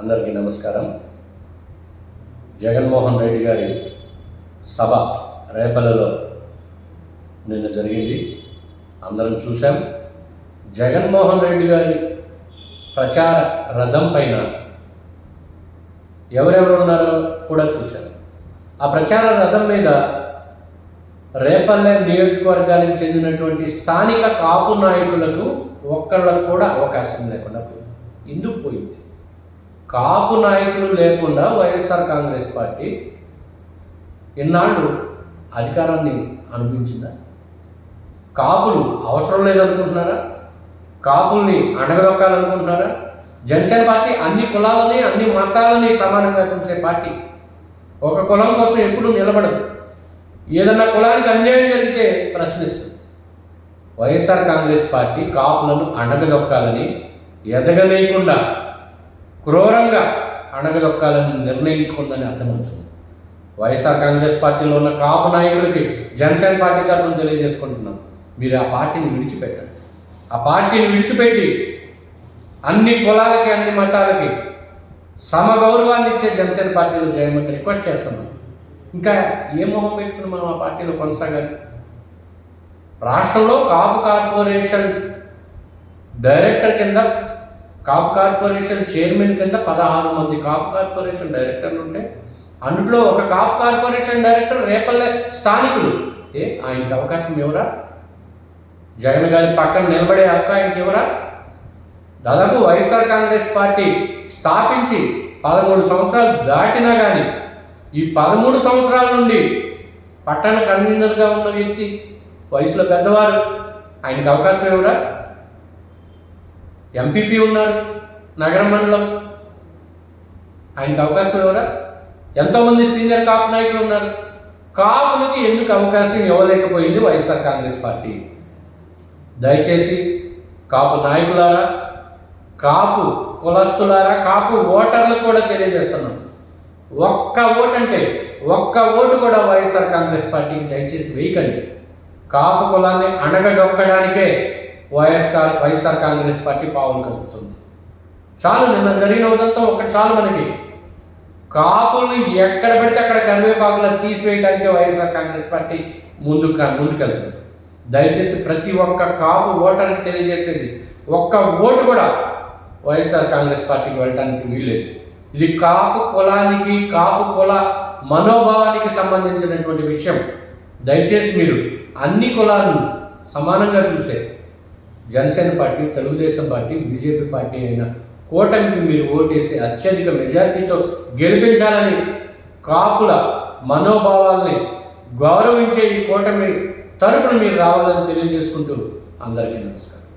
అందరికీ నమస్కారం. జగన్మోహన్ రెడ్డి గారి సభ రేపలలో నిన్న జరిగింది. అందరం చూశాం. జగన్మోహన్ రెడ్డి గారి ప్రచార రథం పైన ఎవరెవరు ఉన్నారో కూడా చూశాం. ఆ ప్రచార రథం మీద రేపల్లె నియోజకవర్గానికి చెందినటువంటి స్థానిక కాపు నాయకులకు ఒక్కళ్ళకు కూడా అవకాశం లేకుండా పోయింది. ఎందుకు పోయింది? కాపు నాయకులు లేకుండా వైఎస్ఆర్ కాంగ్రెస్ పార్టీ ఇన్నాళ్ళు అధికారాన్ని అనుభవించిందా? కాపులు అవసరం లేదనుకుంటున్నారా? కాపుల్ని అణగదొక్కాలనుకుంటున్నారా? జనసేన పార్టీ అన్ని కులాలని అన్ని మతాలని సమానంగా చూసే పార్టీ. ఒక కులం కోసం ఎప్పుడు నిలబడదు. ఏదన్నా కులానికి అన్యాయం జరిగితే ప్రశ్నిస్తుంది. వైఎస్ఆర్ కాంగ్రెస్ పార్టీ కాపులను అణగదొక్కాలని ఎదగలేకుండా క్రూరంగా అణగదొక్కాలని నిర్ణయించుకుందని అర్థమవుతుంది. వైఎస్ఆర్ కాంగ్రెస్ పార్టీలో ఉన్న కాపు నాయకులకి జనసేన పార్టీ తరఫున తెలియజేసుకుంటున్నాం. మీరు ఆ పార్టీని విడిచిపెట్టండి. ఆ పార్టీని విడిచిపెట్టి అన్ని కులాలకి అన్ని మతాలకి సమగౌరవాన్ని ఇచ్చే జనసేన పార్టీలో జయమని రిక్వెస్ట్ చేస్తున్నాం. ఇంకా ఏ మొహం పెట్టుకుని మనం ఆ పార్టీలో కొనసాగాలి? రాష్ట్రంలో కాపు కార్పొరేషన్ డైరెక్టర్ కింద కాపు కార్పొరేషన్ చైర్మన్ కింద పదహారు మంది కాపు కార్పొరేషన్ డైరెక్టర్లు ఉంటే అందులో ఒక కాపు కార్పొరేషన్ డైరెక్టర్ రేపల్లె స్థానికులు. ఏ ఆయనకి అవకాశం ఇవ్వరా జగన్ గారి పక్కన నిలబడే హక్కు ఆయనకి ఇవ్వరా దాదాపు వైఎస్ఆర్ కాంగ్రెస్ పార్టీ స్థాపించి పదమూడు సంవత్సరాలు దాటినా కానీ ఈ పదమూడు సంవత్సరాల నుండి పట్టణ కన్వీనర్గా ఉన్న వ్యక్తి వయసులో పెద్దవారు ఆయనకి అవకాశం ఇవ్వరా ఎంపీపీ ఉన్నారు నగర మండలం. ఆయనకి అవకాశం ఇవ్వరా ఎంతోమంది సీనియర్ కాపు నాయకులు ఉన్నారు. కాపులకి ఎందుకు అవకాశం ఇవ్వలేకపోయింది వైఎస్ఆర్ కాంగ్రెస్ పార్టీ? దయచేసి కాపు నాయకులారా కాపు కులస్తులారా కాపు ఓటర్లకు కూడా తెలియజేస్తున్నాం. ఒక్క ఓటు అంటే ఒక్క ఓటు కూడా వైఎస్ఆర్ కాంగ్రెస్ పార్టీకి దయచేసి వేయకండి. కాపు కులాన్ని అణగడొక్కడానికే వైఎస్ఆర్ వైఎస్ఆర్ కాంగ్రెస్ పార్టీ పావులు కలుపుతుంది. చాలు నిన్న జరిగిన ఉదంతం ఒకటి చాలు మనకి. కాపుల్ని ఎక్కడ పెడితే అక్కడ కరివేపాకులో తీసివేయడానికి వైఎస్ఆర్ కాంగ్రెస్ పార్టీ ముందుకు ముందుకెళ్తుంది. దయచేసి ప్రతి ఒక్క కాపు ఓటర్కి తెలియజేసేది ఒక్క ఓటు కూడా వైఎస్ఆర్ కాంగ్రెస్ పార్టీకి వెళ్ళడానికి వీల్లేదు. ఇది కాపు కులానికి కాపు కుల మనోభావానికి సంబంధించినటువంటి విషయం. దయచేసి మీరు అన్ని కులాలను సమానంగా చూసే Janasena party Telugu Desam party BJP party అయిన కూటమికి మీరు ఓటేసి అత్యధిక మెజారిటీతో గెలిపించాలని కాపుల మనోభావాల్ని గౌరవించే ఈ కూటమి తరపున మీరు రావాలని తెలియజేసుకుంటూ అందరికీ నమస్కారం.